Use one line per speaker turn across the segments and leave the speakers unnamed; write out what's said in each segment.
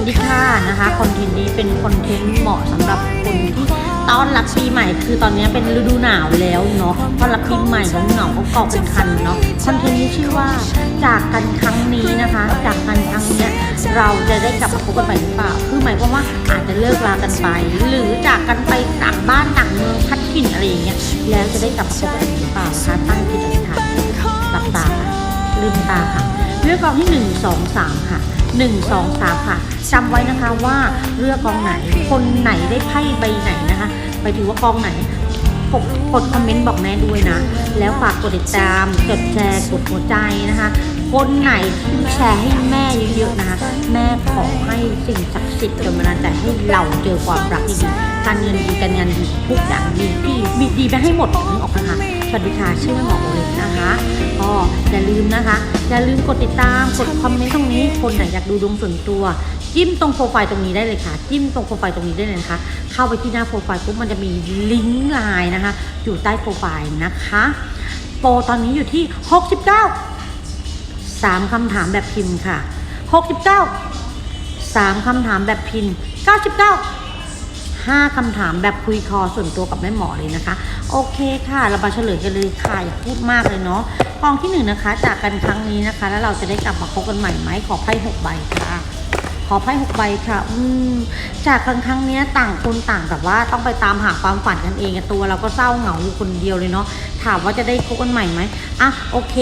วัสดีค่ะนะคะคอนเทนต์นี้เป็นคอนเทนต์เหมาะสำหรับคนที่ต้อนรับปีใหม่ คือตอนนี้เป็นฤดูหนาวแล้วเนาะต้อนรับปีใหม่ของเหงาเขาเกาะเป็นคันเนาะคอนเทนต์นี้ชื่อว่าจากกันครั้งนี้นะคะ จากกันครั้งเนี้ยเราจะได้กลับมาพบกันใหม่หรือเปล่าคือหมายความว่าอาจจะเลิกลากันไป หรือจากกันไปต่างบ้านต่างเมืองพัดถิ่นอะไรอย่างเงี้ยแล้วจะได้กลับมาพบกันอีกหรือเปล่าคะตั้งจิตอธิษฐานหลับตาลืมตาค่ะเลือกกองที่1 2 3ค่ะ 1 2 3 ค่ะจำไว้นะคะว่าเลือกกองไหน คนไหนได้ไพ่ใบไหนนะคะไปถือว่ากองไหนกดกดคอมเมนต์บอกแม่ด้วยนะ แล้วฝากกดติดตามกดแชร์กดหัวใจนะคะ คนไหนที่แชร์ให้แม่เยอะๆนะคะ แม่ขอให้สิ่งศักดิ์สิทธิ์จนบันดาลใจให้เราเจอความรักดีๆการเงินดีการงานดีทุกอย่างดีดีมีดีไปให้หมดถึงออกนะคะสวัสดีค่ะชื่อหมอโอเล็กนะคะก็อย่าลืมนะคะ อย่าลืมกดติดตาม กดคอมเมนต์ตรงนี้ คนไหนอยากดูดวงส่วนตัว จิ้มตรงโปรไฟล์ตรงนี้ได้เลยค่ะ จิ้มตรงโปรไฟล์ตรงนี้ได้เลยนะคะ เข้าไปที่หน้าโปรไฟล์ปุ๊บมันจะมีลิงก์ไลน์นะคะ อยู่ใต้โปรไฟล์นะคะ โปรตอนนี้อยู่ที่ 69 3คำถามแบบพิมพ์ค่ะ 69 3คำถามแบบพิมพ์ 99 ห้าคำถามแบบคุยคอส่วนตัวกับแม่หมอเลยนะคะ โอเคค่ะ เรามาเฉลยกันเลยค่ะอย่าพูดมากเลยเนาะกองที่หนึ่งนะคะ จากกันครั้งนี้นะคะ แล้วเราจะได้กลับมาพบกันใหม่ไหมขอไพ่หกใบค่ะขอไพ่หกใบค่ะ อืม จากครั้งครั้งนี้ต่างคนต่างแบบว่าต้องไปตามหาความฝันกันเองตัวเราก็เศร้าเหงาอยู่คนเดียวเลยเนาะ ถามว่าจะได้พบกันใหม่ไหมอะโอเค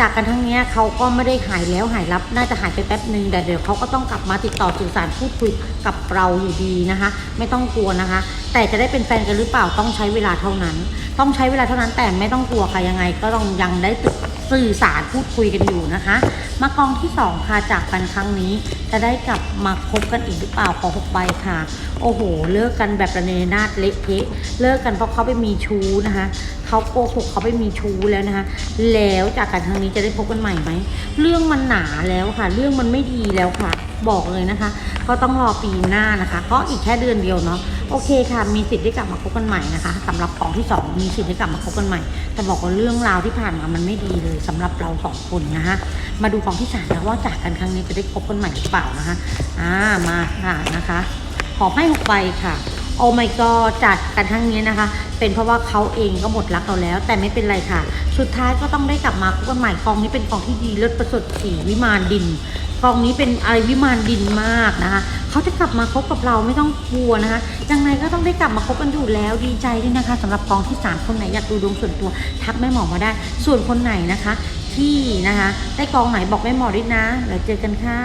จากกันทั้งนี้เขาก็ไม่ได้หายแล้วหายรับ น่าจะหายไปแป๊บหนึ่งแต่เดี๋ยวเขาก็ต้องกลับมาติดต่อสื่อสารพูดคุยกับเราอยู่ดีนะคะ ไม่ต้องกลัวนะคะ แต่จะได้เป็นแฟนกันหรือเปล่าต้องใช้เวลาเท่านั้น ต้องใช้เวลาเท่านั้นแต่ไม่ต้องกลัวค่ะยังไง ก็ต้องยังได้สื่อสารพูดคุยกันอยู่นะคะ มากองที่สองค่ะจากกันครั้งนี้ จะได้กลับมาคบกันอีกหรือเปล่าขอหกใบค่ะ โอ้โห เลิกกันแบบระเนรนาดเละเทะเลิกกันเพราะเขาไปมีชู้นะคะเขาโกหกเขาไปมีชู้แล้วนะคะ แล้วจากกันครั้งนี้จะได้พบกันใหม่ไหม เรื่องมันหนาแล้วค่ะ เรื่องมันไม่ดีแล้วค่ะ บอกเลยนะคะ ก็ต้องรอปีหน้านะคะ ก็อีกแค่เดือนเดียวเนาะ โอเคค่ะ มีสิทธิ์ได้กลับมาคบกันใหม่นะคะสำหรับของที่สองมีสิทธิ์ได้กลับมาคบกันใหม่ แต่บอกว่าเรื่องราวที่ผ่านมามันไม่ดีเลยสำหรับเราสองคนนะคะ มาดูของที่สามนะว่าจากกันครั้งนี้จะได้คบกันใหม่หรือเปล่านะคะ อ่า มาค่ะนะคะ ขอให้หกใบค่ะ โอ้ my god จัดกันทั้งนี้นะคะ เป็นเพราะว่าเขาเองก็หมดรักเราแล้ว แต่ไม่เป็นไรค่ะ สุดท้ายก็ต้องได้กลับมาคบกันใหม่กองนี้เป็นกองที่ดีเลิศประเสริฐสีวิมานดินกองนี้เป็นอะไรวิมานดินมากนะคะเขาจะกลับมาคบกับเราไม่ต้องกลัวนะคะยังไงก็ต้องได้กลับมาคบกันอยู่แล้วดีใจด้วยนะคะสำหรับกองที่สามคนไหนอยากดูดวงส่วนตัว ทักแม่หมอมาได้ ส่วนคนไหนนะคะ ที่นะคะ ได้กองไหนบอกแม่หมอด้วยนะเดี๋ยวเจอกันค่ะ